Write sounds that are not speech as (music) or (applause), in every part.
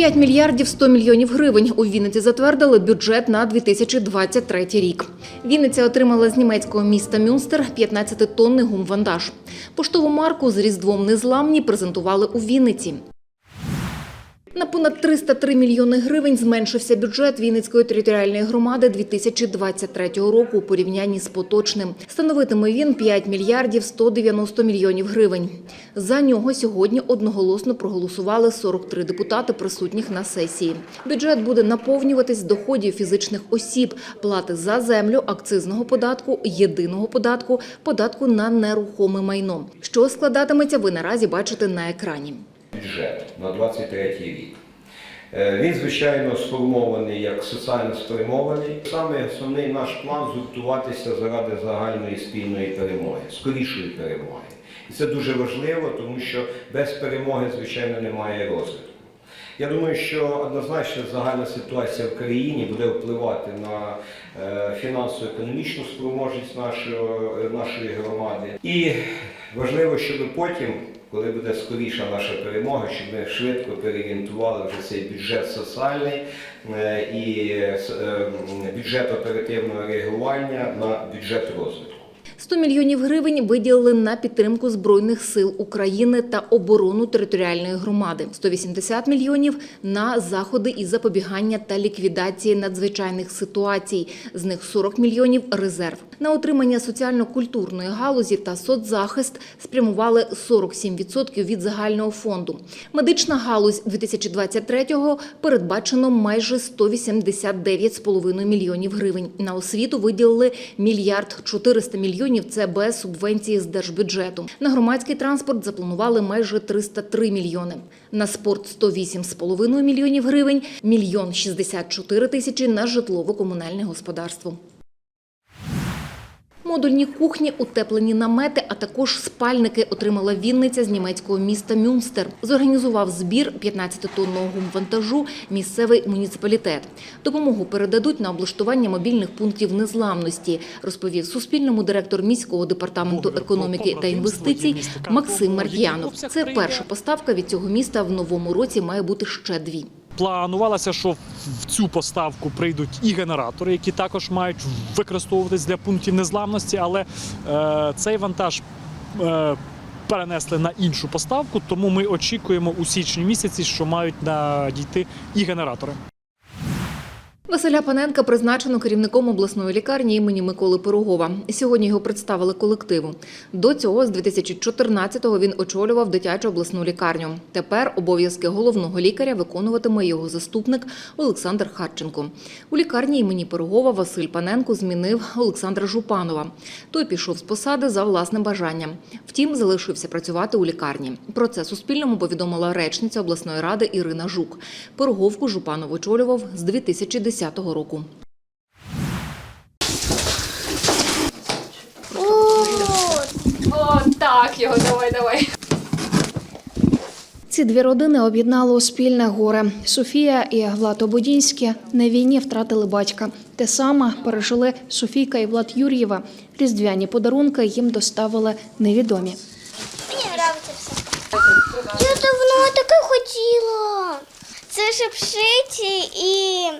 5 мільярдів 100 мільйонів гривень у Вінниці затвердили бюджет на 2023 рік. Вінниця отримала з німецького міста Мюнстер 15-тонний гумвантаж. Поштову марку з Різдвом Незламні презентували у Вінниці. На понад 303 мільйони гривень зменшився бюджет Вінницької територіальної громади 2023 року у порівнянні з поточним. Становитиме він 5 мільярдів 190 мільйонів гривень. За нього сьогодні одноголосно проголосували 43 депутати, присутніх на сесії. Бюджет буде наповнюватись доходів фізичних осіб, плати за землю, акцизного податку, єдиного податку, податку на нерухоме майно. Що складатиметься, ви наразі бачите на екрані. Бюджет на 23 рік. Е, Він, звичайно, сформований як соціально спрямований. Саме основний наш план згуртуватися заради загальної спільної перемоги, скорішої перемоги. І це дуже важливо, тому що без перемоги, звичайно, немає розвитку. Я думаю, що однозначно загальна ситуація в країні буде впливати на е, фінансово-економічну спроможність нашого, нашої громади. І важливо, щоб потім, коли буде скоріша наша перемога, щоб ми швидко переорієнтували вже цей бюджет соціальний е, і е, бюджет оперативного реагування на бюджет розвитку. 100 мільйонів гривень виділили на підтримку Збройних сил України та оборону територіальної громади. 180 мільйонів на заходи із запобігання та ліквідації надзвичайних ситуацій. З них 40 мільйонів – резерв. На отримання соціально-культурної галузі та соцзахист спрямували 47% від загального фонду. Медична галузь 2023-го передбачено майже 189,5 мільйонів гривень. На освіту виділили мільярд 400 мільйонів. Це без субвенції з держбюджету. На громадський транспорт запланували майже 303 мільйони. На спорт 108,5 мільйонів гривень, мільйон 64 тисячі на житлово-комунальне господарство. Модульні кухні, утеплені намети, а також спальники отримала Вінниця з німецького міста Мюнстер. Зорганізував збір 15-тонного гумвантажу місцевий муніципалітет. Допомогу передадуть на облаштування мобільних пунктів незламності, розповів Суспільному директор міського департаменту економіки та інвестицій Максим Маркіянов. Це перша поставка від цього міста в новому році має бути ще дві. Планувалося, що в цю поставку прийдуть і генератори, які також мають використовуватись для пунктів незламності, але е, цей вантаж е, перенесли на іншу поставку, тому ми очікуємо у січні місяці, що мають надійти і генератори. Василя Паненка призначено керівником обласної лікарні імені Миколи Пирогова. Сьогодні його представили колективу. До цього з 2014-го він очолював дитячу обласну лікарню. Тепер обов'язки головного лікаря виконуватиме його заступник Олександр Харченко. У лікарні імені Пирогова Василь Паненко змінив Олександра Жупанова. Той пішов з посади за власним бажанням. Втім, залишився працювати у лікарні. Про це Суспільному повідомила речниця обласної ради Ірина Жук. Пироговку Жупанов очолював з 2010 року. О, так його, давай, давай. Ці дві родини об'єднало спільне горе. Софія і Влад Ободінські на війні втратили батька. Те саме пережили Софійка і Влад Юр'єва. Різдвяні подарунки їм доставили невідомі. Мені подобається все. Я давно таке хотіла. Це шити і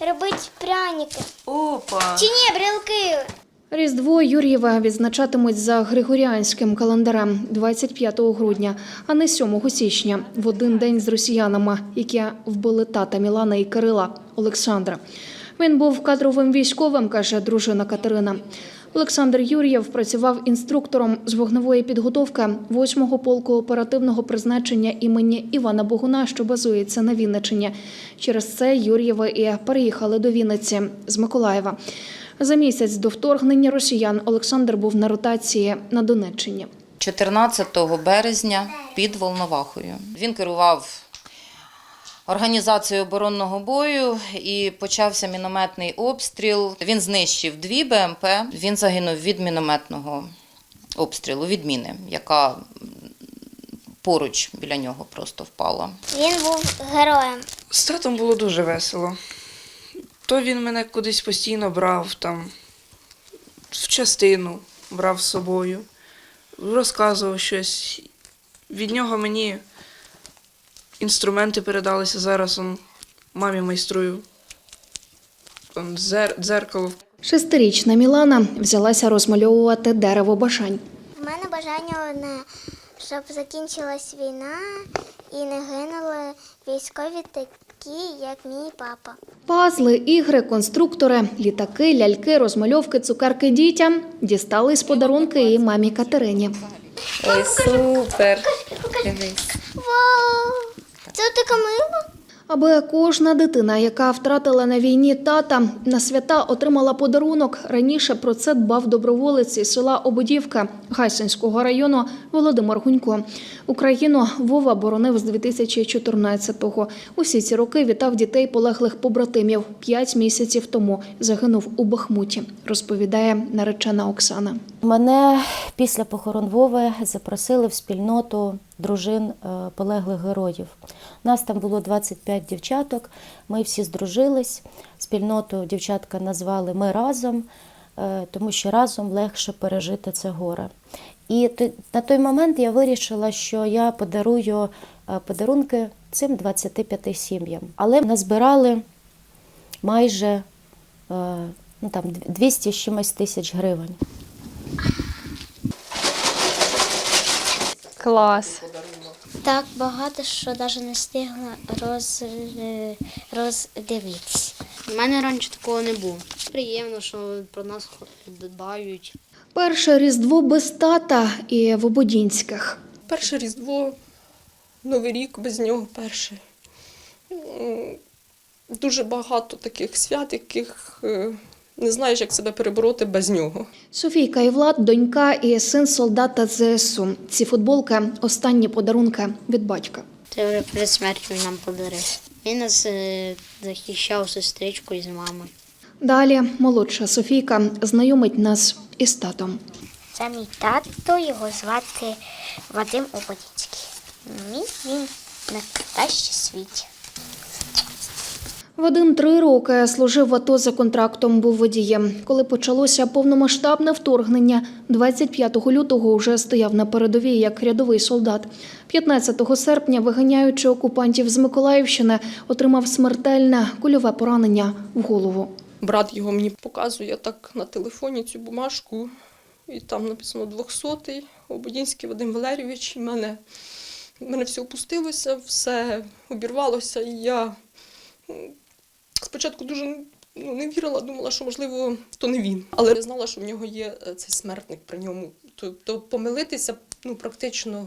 робити пряники. Опа. Чи ні, брелки. Різдво Юр'єва відзначатимуть за григоріанським календарем 25 грудня, а не 7 січня, в один день з росіянами, які вбили тата Мілана і Кирила Олександра. Він був кадровим військовим, каже дружина Катерина. Олександр Юр'єв працював інструктором з вогневої підготовки 8-го полку оперативного призначення імені Івана Богуна, що базується на Вінничині. Через це Юр'єви і переїхали до Вінниці з Миколаєва. За місяць до вторгнення росіян Олександр був на ротації на Донеччині. 14 березня під Волновахою. Він керував організацією оборонного бою і почався мінометний обстріл. Він знищив дві БМП. Він загинув від мінометного обстрілу, від міни, яка поруч біля нього просто впала. Він був героєм. З татом було дуже весело. То він мене кудись постійно брав там в частину, брав з собою, розказував щось. Від нього мені Інструменти передалися зараз. Он, мамі майструю. Он, дзер, дзеркало. Шестирічна Мілана взялася розмальовувати дерево бажань. В мене бажання одне, щоб закінчилась війна і не гинули військові такі, як мій папа. Пазли, ігри, конструктори, літаки, ляльки, розмальовки, цукерки дітям дістали з подарунки і мамі Катерині. Ой, супер! Вау! Така мила? Аби кожна дитина, яка втратила на війні тата, на свята отримала подарунок. Раніше про це дбав доброволець із села Ободівка Гайсинського району Володимир Гунько. Україну Вова боронив з 2014-го. Усі ці роки вітав дітей полеглих побратимів. П'ять місяців тому загинув у Бахмуті, розповідає наречена Оксана. Мене після похорон Вови запросили в спільноту дружин е, полеглих героїв. Нас там було 25 дівчаток. Ми всі здружились. Спільноту дівчатка назвали Ми разом, е, тому що разом легше пережити це горе. І на той момент я вирішила, що я подарую е, подарунки цим 25 сім'ям. Але назбирали майже е, ну, там, 200 чимось тисяч гривень. Клас. Так багато, що навіть не встигла роз, роздивитися. У мене раніше такого не було. Приємно, що про нас дбають. Перше різдво без тата і в Ободінських. Перше Різдво, Новий рік без нього перший. М, Дуже багато таких свят, яких е, не знаєш, як себе перебороти без нього. Софійка і Влад, донька і син солдата ЗСУ. Ці футболки останні подарунки від батька. Це вже перед смертю нам подарив. Він нас е, захищав сестричкою з мамою. Далі молодша Софійка знайомить нас із татом. Це мій тато, його звати Вадим Ободінський. Мій він найкращий в світі. Вадим три роки служив в АТО за контрактом, був водієм. Коли почалося повномасштабне вторгнення, 25 лютого вже стояв на передовій як рядовий солдат. 15 серпня, виганяючи окупантів з Миколаївщини, отримав смертельне кульове поранення в голову. Брат його мені показує так на телефоні цю бумажку, і там написано 200-й, Ободінський Вадим Валерійович. І мене, мене все опустилося, все обірвалося, і я спочатку дуже ну, не вірила, думала, що можливо то не він. Але я знала, що в нього є е, цей смертник при ньому. Тобто помилитися ну, практично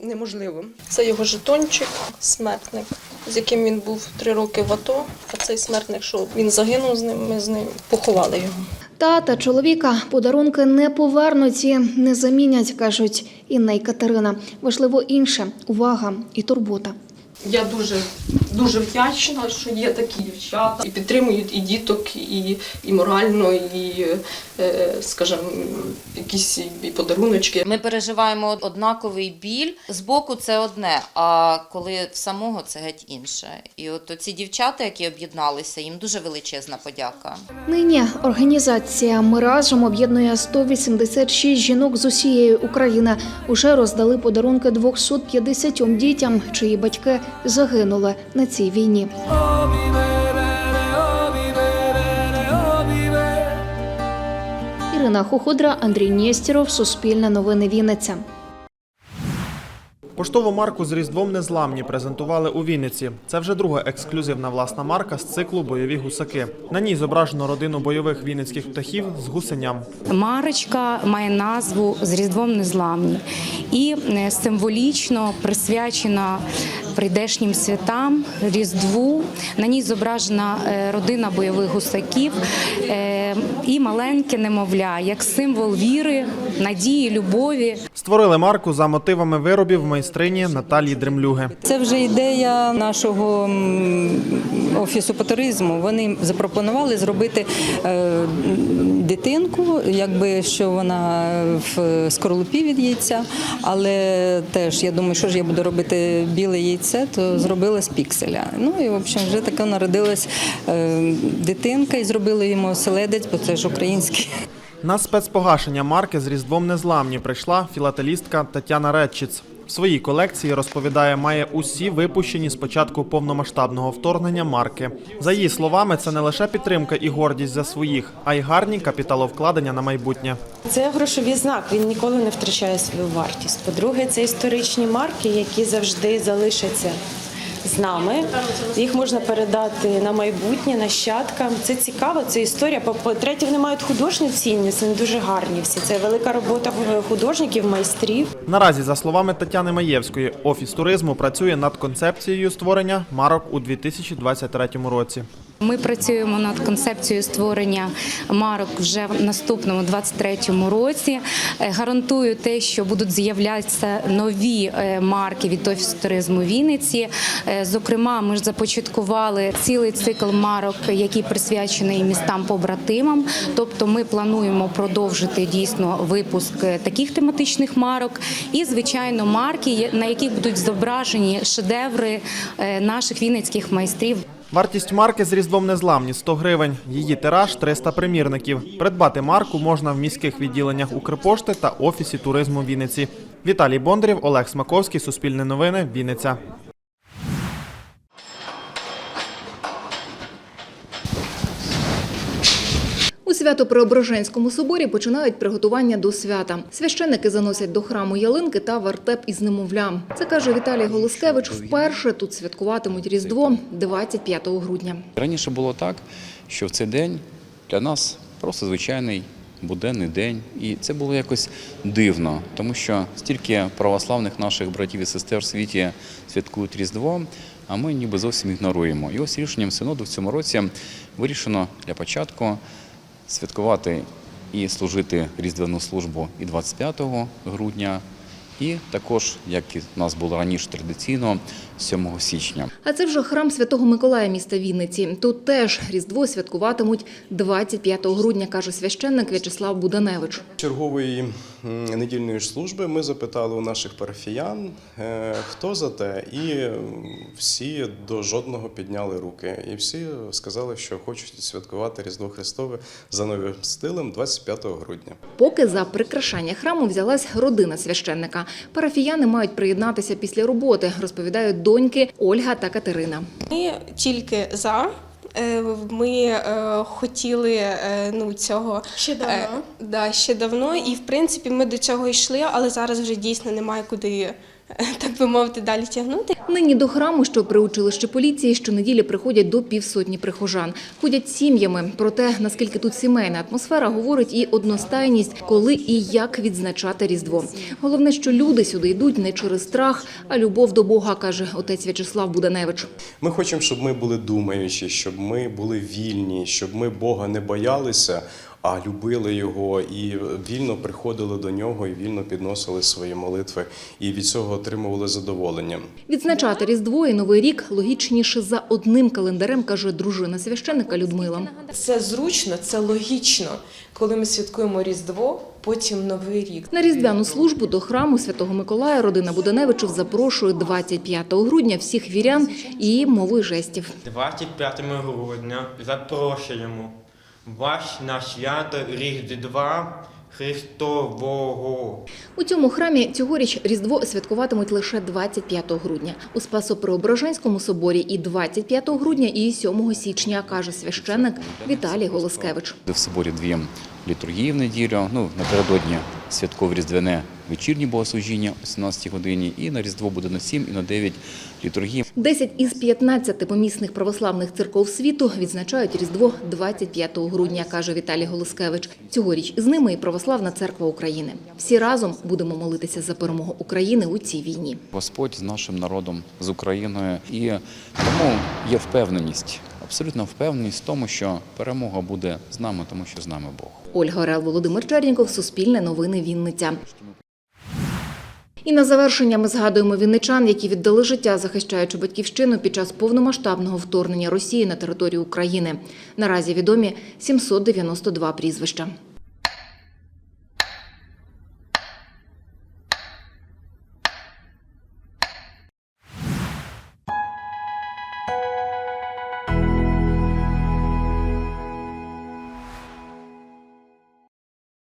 неможливо. Це його жетончик, смертник, з яким він був три роки в АТО. А цей смертник, що він загинув з ним, ми з ним поховали його. Тата чоловіка подарунки не повернуть і не замінять, кажуть Інна і Катерина. Важливо інше увага і турбота. Я дуже дуже вдячна, що є такі дівчата і підтримують і діток, і, і морально, і, е, скажімо, якісь і подаруночки. Ми переживаємо однаковий біль. Збоку це одне, а коли в самого це геть інше. І от ці дівчата, які об'єдналися, їм дуже величезна подяка. Нині організація «Ми разом» об'єднує 186 жінок з усієї України. Уже роздали подарунки 250 дітям, чиї батьки загинули на цій війні. Ірина Хуходра, Андрій Нєстєров, Суспільне новини Вінниця. Поштову марку з Різдвом Незламні презентували у Вінниці. Це вже друга ексклюзивна власна марка з циклу Бойові гусаки. На ній зображено родину бойових вінницьких птахів з гусеням. Марочка має назву з Різдвом Незламні і е, символічно присвячена прийдешнім святам Різдву. На ній зображена е, родина бойових гусаків е, і маленьке немовля як символ віри, надії, любові. Створили марку за мотивами виробів майстрині Наталії Дремлюги. Це вже ідея нашого офісу по туризму. Вони запропонували зробити е, дитинку, якби що вона в скорлупі від яйця, але теж я думаю, що ж я буду робити біле яйце, то зробила з пікселя. Ну і в общем, вже така народилась е, дитинка, і зробили йому оселедець, бо це ж український. На спецпогашення марки з Різдвом Незламні прийшла філателістка Тетяна Редчиц. В своїй колекції розповідає, має усі випущені з початку повномасштабного вторгнення марки. За її словами, це не лише підтримка і гордість за своїх, а й гарні капіталовкладення на майбутнє. Це грошовий знак, він ніколи не втрачає свою вартість. По-друге, це історичні марки, які завжди залишаться з нами. Їх можна передати на майбутнє, нащадкам. Це цікаво, це історія. По- По-третє, вони мають художню цінність, вони дуже гарні всі. Це велика робота художників, майстрів. Наразі, за словами Тетяни Маєвської, офіс туризму працює над концепцією створення марок у 2023 році. Ми працюємо над концепцією створення марок вже в наступному 23-му році. Е, Гарантую те, що будуть з'являтися нові е, марки від офісу туризму Вінниці. Е, Зокрема, ми ж започаткували цілий цикл марок, який присвячений містам побратимам. Тобто, ми плануємо продовжити дійсно випуск таких тематичних марок і, звичайно, марки, на яких будуть зображені шедеври наших вінницьких майстрів. Вартість марки з Різдвом Незламні 100 гривень. Її тираж 300 примірників. Придбати марку можна в міських відділеннях Укрпошти та офісі туризму Вінниці. Віталій Бондарєв, Олег Смаковський, Суспільне новини, Вінниця. У Свято-Преображенському соборі починають приготування до свята. Священники заносять до храму ялинки та вертеп із немовлям. Це каже Віталій Голоскевич. Вперше тут святкуватимуть Різдво 25 грудня. Раніше було так, що в цей день для нас просто звичайний буденний день, і це було якось дивно, тому що стільки православних наших братів і сестер в світі святкують Різдво, а ми ніби зовсім ігноруємо. І ось рішенням синоду в цьому році вирішено для початку святкувати і служити різдвяну службу і 25 грудня, і також, як і в нас було раніше традиційно, 7 січня. А це вже храм Святого Миколая міста Вінниці. Тут теж Різдво святкуватимуть 25 грудня, каже священник В'ячеслав Буданевич. Чергової м, недільної ж служби ми запитали у наших парафіян, е, хто за те, і всі до жодного підняли руки. І всі сказали, що хочуть святкувати Різдво Христове за новим стилем 25 грудня. Поки за прикрашання храму взялась родина священника. Парафіяни мають приєднатися після роботи, розповідають доньки Ольга та Катерина. Ми тільки за. Е, Ми е, хотіли е, ну, цього Ще давно. да, ще давно, і в принципі ми до цього йшли, але зараз вже дійсно немає куди, (laughs) так би мовити, далі тягнути. Нині до храму, що при училищі поліції, щонеділі приходять до півсотні прихожан. Ходять сім'ями. Про те, наскільки тут сімейна атмосфера, говорить і одностайність, коли і як відзначати Різдво. Головне, що люди сюди йдуть не через страх, а любов до Бога, каже отець В'ячеслав Буданевич. Ми хочемо, щоб ми були думаючі, щоб ми були вільні, щоб ми Бога не боялися, а любили його і вільно приходили до нього, і вільно підносили свої молитви, і від цього отримували задоволення. Відзначати Різдво і Новий рік логічніше за одним календарем, каже дружина священика Людмила. Це зручно, це логічно, коли ми святкуємо Різдво, потім Новий рік. На різдвяну службу до храму Святого Миколая родина Буданевичів запрошує 25 грудня всіх вірян і мовою жестів. 25 грудня запрошуємо вас на свято Різдва Христового. У цьому храмі цьогоріч Різдво святкуватимуть лише 25 грудня. У Спасо-Преображенському соборі і 25 грудня, і 7 січня, каже священник Віталій Голоскевич. В соборі дві літургії в неділю. Ну, напередодні святкове різдвяне вечірнє богослужіння о 17 годині, і на Різдво буде на 7 і на 9 літургій. 10 із 15 помісних православних церков світу відзначають Різдво 25 грудня, каже Віталій Голоскевич. Цьогоріч з ними і Православна церква України. Всі разом будемо молитися за перемогу України у цій війні. Господь з нашим народом, з Україною. І тому є впевненість, абсолютна впевненість в тому, що перемога буде з нами, тому що з нами Бог. Ольга Орел, Володимир Черніков, Суспільне новини Вінниця. І на завершення ми згадуємо вінничан, які віддали життя, захищаючи батьківщину під час повномасштабного вторгнення Росії на територію України. Наразі відомі 792 прізвища.